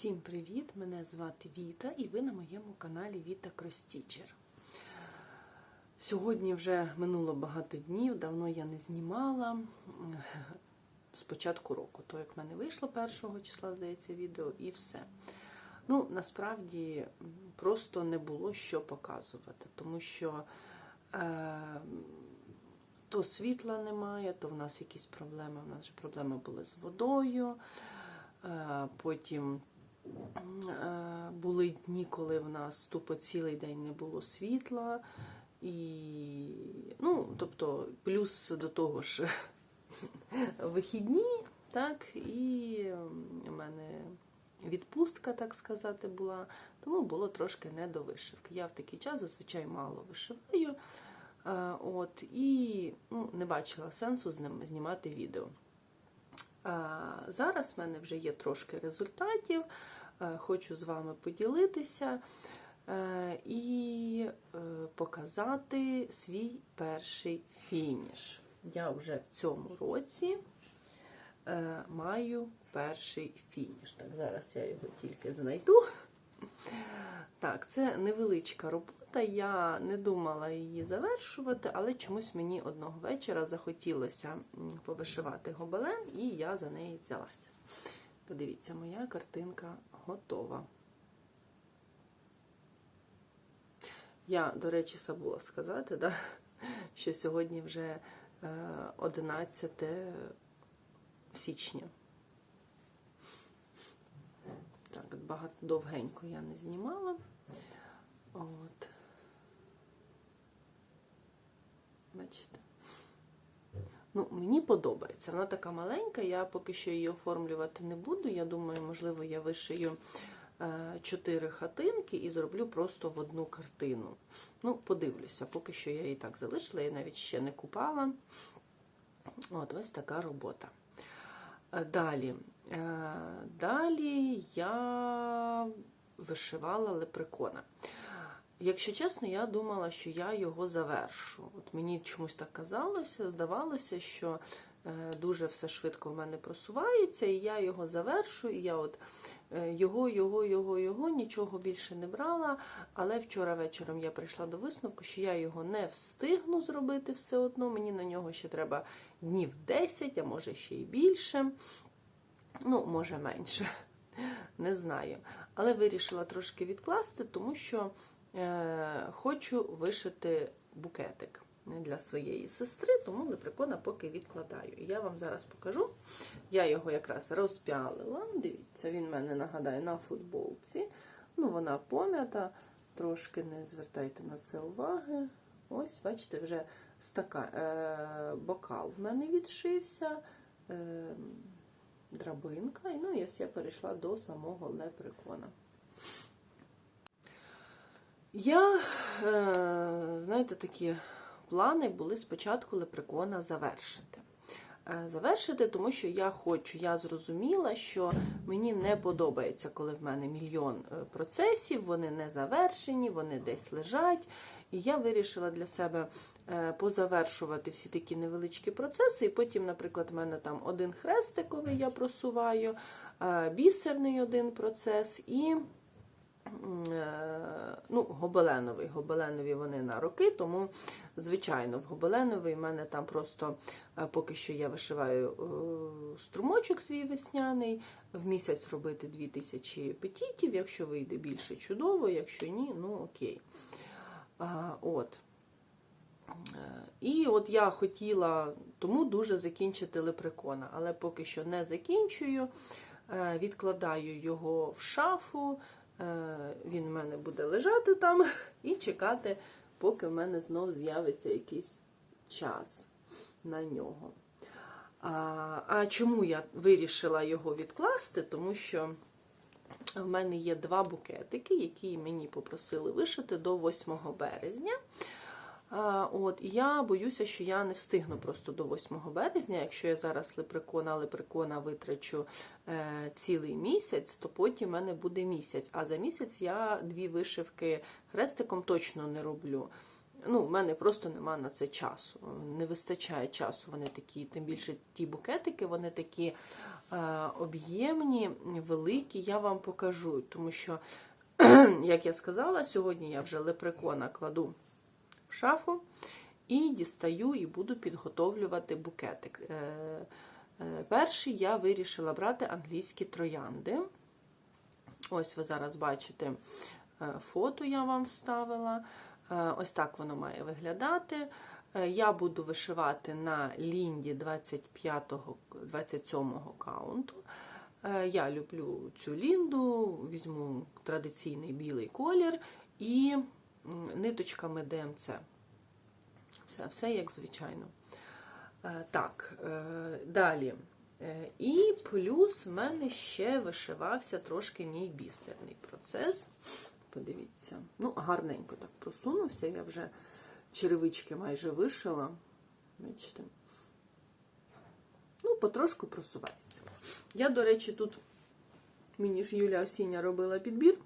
Всім привіт! Мене звати Віта і ви на моєму каналі Віта Кростічер. Сьогодні вже минуло багато днів, давно я не знімала з початку року. То як в мене вийшло 1 числа, здається, відео, і все. Ну, насправді просто не було що показувати, тому що е, то світла немає, то в нас якісь проблеми. У нас же проблеми були з водою. Е, Потім були дні, коли в нас тупо цілий день не було світла. І, ну, тобто, плюс до того ж вихідні, так, і в мене відпустка, так сказати, була, тому було трошки не до вишивки. Я в такий час зазвичай мало вишиваю. е, От, і ну, не бачила сенсу знімати відео. Зараз в мене вже є трошки результатів, е, хочу з вами поділитися е, і е, показати свій перший фініш. Я вже в цьому році маю перший фініш. Так, зараз я його тільки знайду. Так, це невеличка робота. Я не думала її завершувати, але чомусь мені одного вечора захотілося повишивати гобелен, і я за неї взялася. Подивіться, моя картинка готова. Я, до речі, забула сказати, да, що сьогодні вже 11 січня. Так, багато довгенько я не знімала. От. Бачите? Ну, мені подобається. Вона така маленька, я поки що її оформлювати не буду. Я думаю, можливо, я вишию е, чотири хатинки і зроблю просто в одну картину. Ну, подивлюся, поки що я її так залишила, я навіть ще не купала. От, ось така робота. Далі. Е, Далі я вишивала лепрекона. Якщо чесно, я думала, що я його завершу. От Мені чомусь так казалося, здавалося, що е, дуже все швидко в мене просувається, і я його завершу, і я от е, його, його, його, його нічого більше не брала. Але вчора вечором я прийшла до висновку, що я його не встигну зробити все одно. Мені на нього ще треба днів 10, а може ще й більше. Ну, може менше, не знаю. Але вирішила трошки відкласти, тому що хочу вишити букетик для своєї сестри, тому лепрекона поки відкладаю. Я вам зараз покажу. Я його якраз розпялила. Дивіться, він мене нагадаю на футболці. Ну, вона пом'ята, трошки не звертайте на це уваги. Ось, бачите, вже стака, е, бокал в мене відшився. Е, драбинка, і ну, ось я перейшла до самого лепрекона. Я, е, знаєте, такі плани були спочатку лепрекона завершити. Е, Завершити, тому що я хочу, я зрозуміла, що мені не подобається, коли в мене мільйон е, процесів, вони не завершені, вони десь лежать. І я вирішила для себе позавершувати всі такі невеличкі процеси. І потім, наприклад, в мене там один хрестиковий я просуваю, бісерний один процес і ну, гобеленовий. Гобеленові вони на роки, тому, звичайно, в гобеленовий в мене там просто поки що я вишиваю струмочок свій весняний, в місяць робити 2000 петітів, якщо вийде більше чудово, якщо ні, ну окей. От. І от я хотіла тому дуже закінчити лепрекона, але поки що не закінчую. Відкладаю його в шафу, він в мене буде лежати там і чекати, поки в мене знов з'явиться якийсь час на нього. А, а чому я вирішила його відкласти? Тому що в мене є два букетики, які мені попросили вишити до 8 березня. От, я боюся, що я не встигну просто до 8 березня. Якщо я зараз лепрекона, лепрекона витрачу е, цілий місяць, то потім в мене буде місяць. А за місяць я дві вишивки хрестиком точно не роблю. Ну, в мене просто нема на це часу. Не вистачає часу. Вони такі, тим більше ті букетики, вони такі е, об'ємні, великі, я вам покажу, тому що, як я сказала, сьогодні я вже лепрекона кладу в шафу і дістаю і буду підготовлювати букетик. Е, е, Перший я вирішила брати англійські троянди. Ось ви зараз бачите е, фото, я вам вставила. Ось так воно має виглядати. Я буду вишивати на лінді 25-го, 27-го каунту. Я люблю цю лінду, візьму традиційний білий колір і ниточками ДМЦ. Все, все як звичайно. Е, Так, е, далі. Е, І плюс в мене ще вишивався трошки мій бісерний процес. Подивіться. Ну, гарненько так просунувся. Я вже черевички майже вишила. Бачите? Ну, потрошку просувається. Я, до речі, тут мені ж Юля Осіння робила підбір,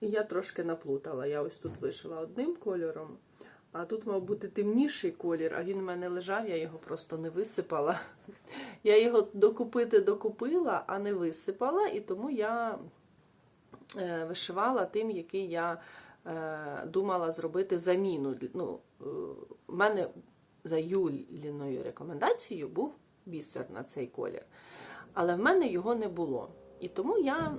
я трошки наплутала. Я ось тут вишила одним кольором, а тут, мав бути темніший колір, а він в мене лежав, я його просто не висипала. Я його докупити докупила, а не висипала, і тому я е, вишивала тим, який я е, думала зробити заміну. Ну, е, в мене за Юліною рекомендацією був бісер на цей колір. Але в мене його не було. І тому я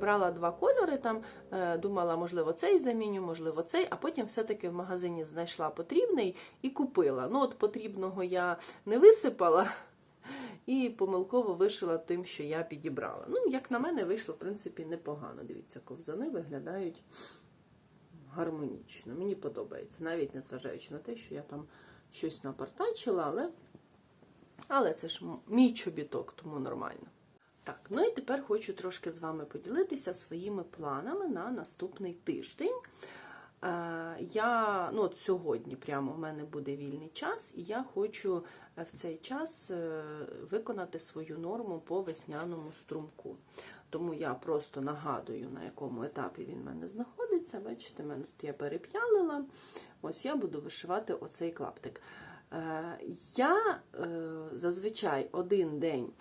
брала два кольори, там е, думала, можливо, цей заміню, можливо, цей, а потім все-таки в магазині знайшла потрібний і купила. Ну, от потрібного я не висипала і помилково вишила тим, що я підібрала. Ну, як на мене, вийшло, в принципі, непогано. Дивіться, ковзани виглядають гармонічно. Мені подобається, навіть незважаючи на те, що я там щось напартачила, але, але це ж мій чобіток, тому нормально. Так, ну і тепер хочу трошки з вами поділитися своїми планами на наступний тиждень. Е, Я, ну от сьогодні прямо в мене буде вільний час, і я хочу е, в цей час е, виконати свою норму по весняному струмку. Тому я просто нагадую, на якому етапі він в мене знаходиться. Бачите, мене тут я переп'ялила. Ось я буду вишивати оцей клаптик. Я зазвичай один день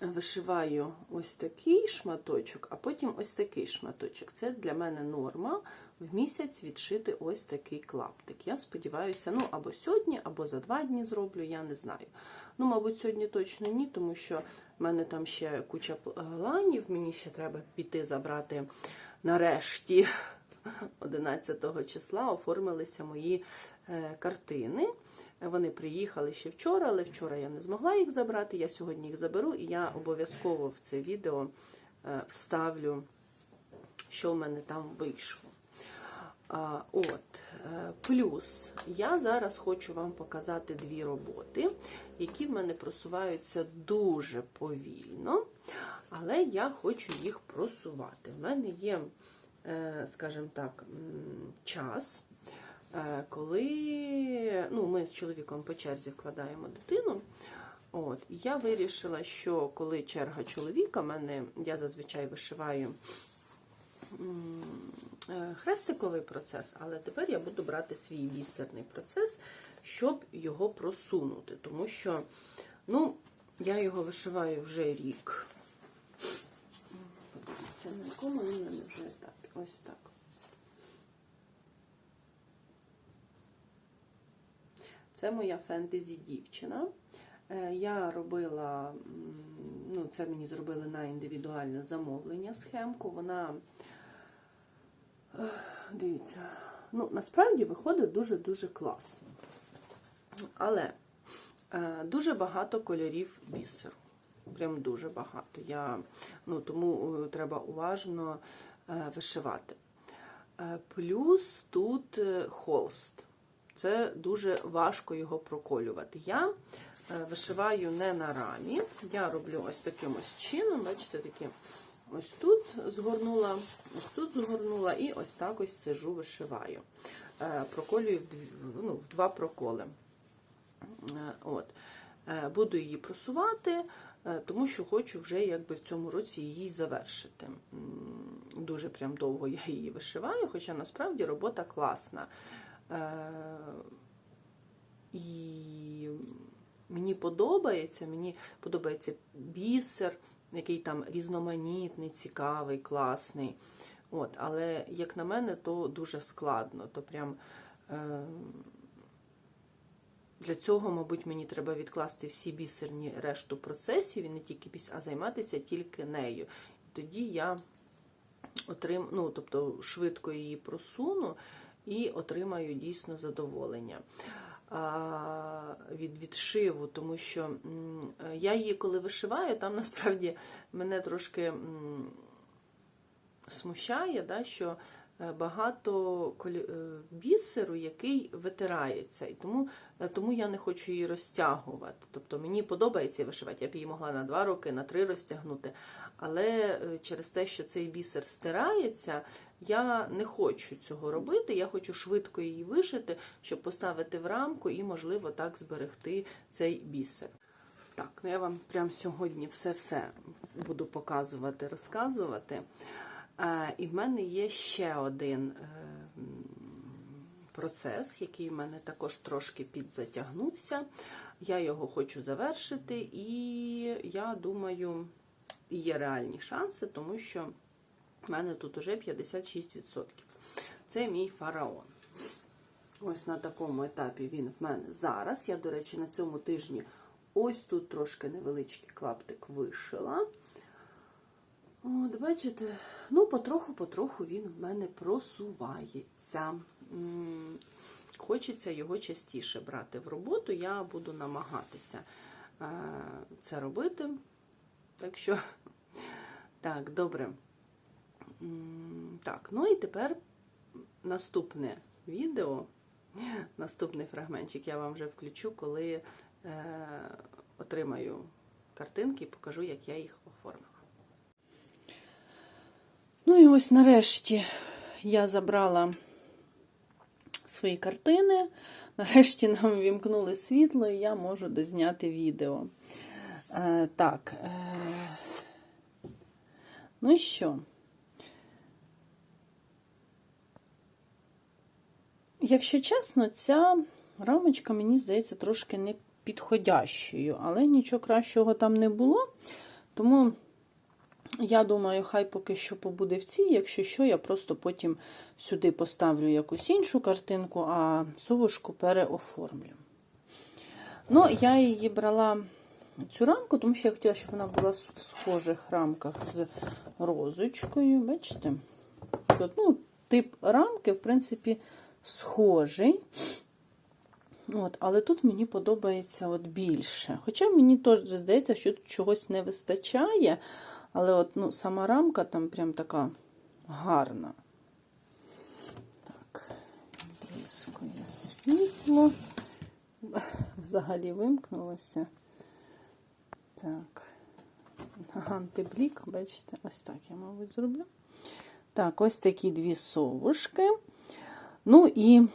вишиваю ось такий шматочок, а потім ось такий шматочок. Це для мене норма в місяць відшити ось такий клаптик. Я сподіваюся, ну або сьогодні, або за два дні зроблю, я не знаю. Ну, мабуть, сьогодні точно ні, тому що в мене там ще куча планів, мені ще треба піти забрати нарешті 11 числа оформилися мої е, картини. Вони приїхали ще вчора, але вчора я не змогла їх забрати. Я сьогодні їх заберу, і я обов'язково в це відео е, вставлю, що в мене там вийшло. От, е, плюс я зараз хочу вам показати дві роботи, які в мене просуваються дуже повільно, але я хочу їх просувати. В мене є, е, скажімо так, час, коли ну, ми з чоловіком по черзі вкладаємо дитину. От, я вирішила, що коли черга чоловіка, мене я зазвичай вишиваю е, хрестиковий процес, але тепер я буду брати свій бісерний процес, щоб його просунути. Тому що ну, я його вишиваю вже рік. Подивіться, на якому він вже етапі. Ось так. Це моя фентезі дівчина. Е, Я робила, ну, це мені зробили на індивідуальне замовлення схемку. Вона, е, дивіться, ну, насправді виходить дуже-дуже класно. Але е, дуже багато кольорів бісеру. Прям дуже багато. Я, ну, тому треба уважно вишивати. Плюс тут холст. Це дуже важко його проколювати. Я е, вишиваю не на рамі. Я роблю ось таким ось чином, бачите, такі ось тут згорнула, ось тут згорнула, і ось так ось сижу, вишиваю. Е, Проколюю ну, в два проколи. Е, От. Буду її просувати, тому що хочу вже якби в цьому році її завершити. Дуже прям довго я її вишиваю, хоча насправді робота класна. Е, І мені подобається, мені подобається бісер, який там різноманітний, цікавий, класний. От, але, як на мене, то дуже складно. То прям е, для цього, мабуть, мені треба відкласти всі бісерні решту процесів і не тільки біс, а займатися тільки нею. І тоді я отрим, ну, тобто швидко її просуну і отримаю дійсно задоволення від відшиву, тому що я її, коли вишиваю, там насправді мене трошки смущає, да, що е, багато е, бісеру, який витирається, і тому, е, тому я не хочу її розтягувати. Тобто мені подобається вишивати, я б її могла на два роки, на три розтягнути. Але через те, що цей бісер стирається, я не хочу цього робити. Я хочу швидко її вишити, щоб поставити в рамку і, можливо, так зберегти цей бісер. Так, ну я вам прямо сьогодні все-все буду показувати, розказувати. І в мене є ще один е, процес, який в мене також трошки підзатягнувся. Я його хочу завершити, і я думаю, є реальні шанси, тому що в мене тут уже 56%. Це мій фараон. Ось на такому етапі він в мене зараз. Я, до речі, на цьому тижні ось тут трошки невеличкий клаптик вишила. От, бачите, ну, потроху-потроху він в мене просувається. Хочеться його частіше брати в роботу, я буду намагатися е, це робити. Так що, так, добре. Так, ну і тепер наступне відео, наступний фрагментик я вам вже включу, коли е, отримаю картинки і покажу, як я їх оформила. Ну і ось нарешті я забрала свої картини. Нарешті нам вімкнули світло, і я можу дозняти відео. Е, так. Е, ну і що? Якщо чесно, ця рамочка, мені здається, трошки не підходящою, але нічого кращого там не було. Тому я думаю, хай поки що побуде в цій, якщо що, я просто потім сюди поставлю якусь іншу картинку, а совушку переоформлю. Ну, я її брала цю рамку, тому що я хотіла, щоб вона була в схожих рамках з розочкою. Бачите? Тут, ну, тип рамки, в принципі, схожий. От, але тут мені подобається от більше. Хоча мені теж здається, що тут чогось не вистачає. Але от, ну, сама рамка там прям така гарна. Так, блискує світло. Взагалі вимкнулося. Так. Антиблік, бачите, ось так я, мабуть, зроблю. Так, ось такі дві совушки. Ну і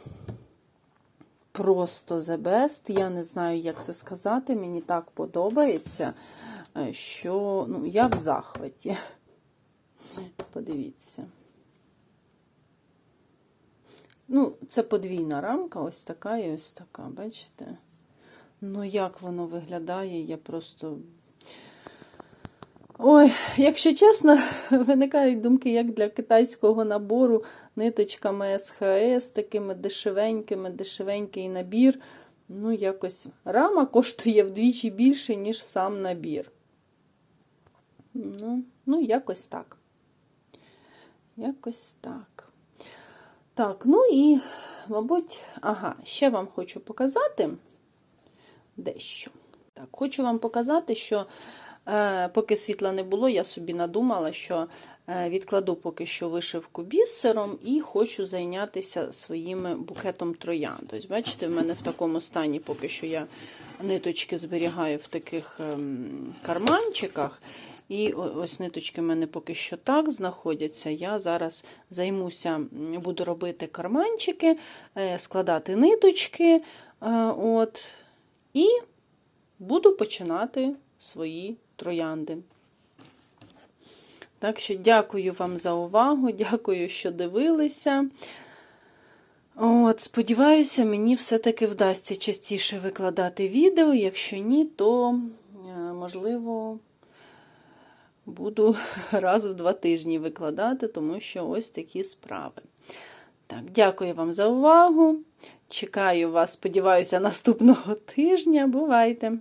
просто the best. Я не знаю, як це сказати. Мені так подобається, що ну, я в захваті. Подивіться. Ну, це подвійна рамка, ось така і ось така, бачите? Ну, як воно виглядає, я просто. Ой, якщо чесно, виникають думки, як для китайського набору ниточками СХС, такими дешевенькими, дешевенький набір. Ну, якось рама коштує вдвічі більше, ніж сам набір. Ну, ну якось так. Якось так. Так, ну і, мабуть, ага, ще вам хочу показати дещо. Так, хочу вам показати, що поки світла не було, я собі надумала, що е, відкладу поки що вишивку бісером і хочу зайнятися своїм букетом троянд. Ось, бачите, в мене в такому стані поки що я ниточки зберігаю в таких е, карманчиках. І ось ниточки в мене поки що так знаходяться. Я зараз займуся, буду робити карманчики, складати ниточки. От, і буду починати свої троянди. Так що дякую вам за увагу, дякую, що дивилися. От, сподіваюся, мені все-таки вдасться частіше викладати відео. Якщо ні, то е, можливо буду раз в два тижні викладати, тому що ось такі справи. Так, дякую вам за увагу. Чекаю вас, сподіваюся, наступного тижня. Бувайте!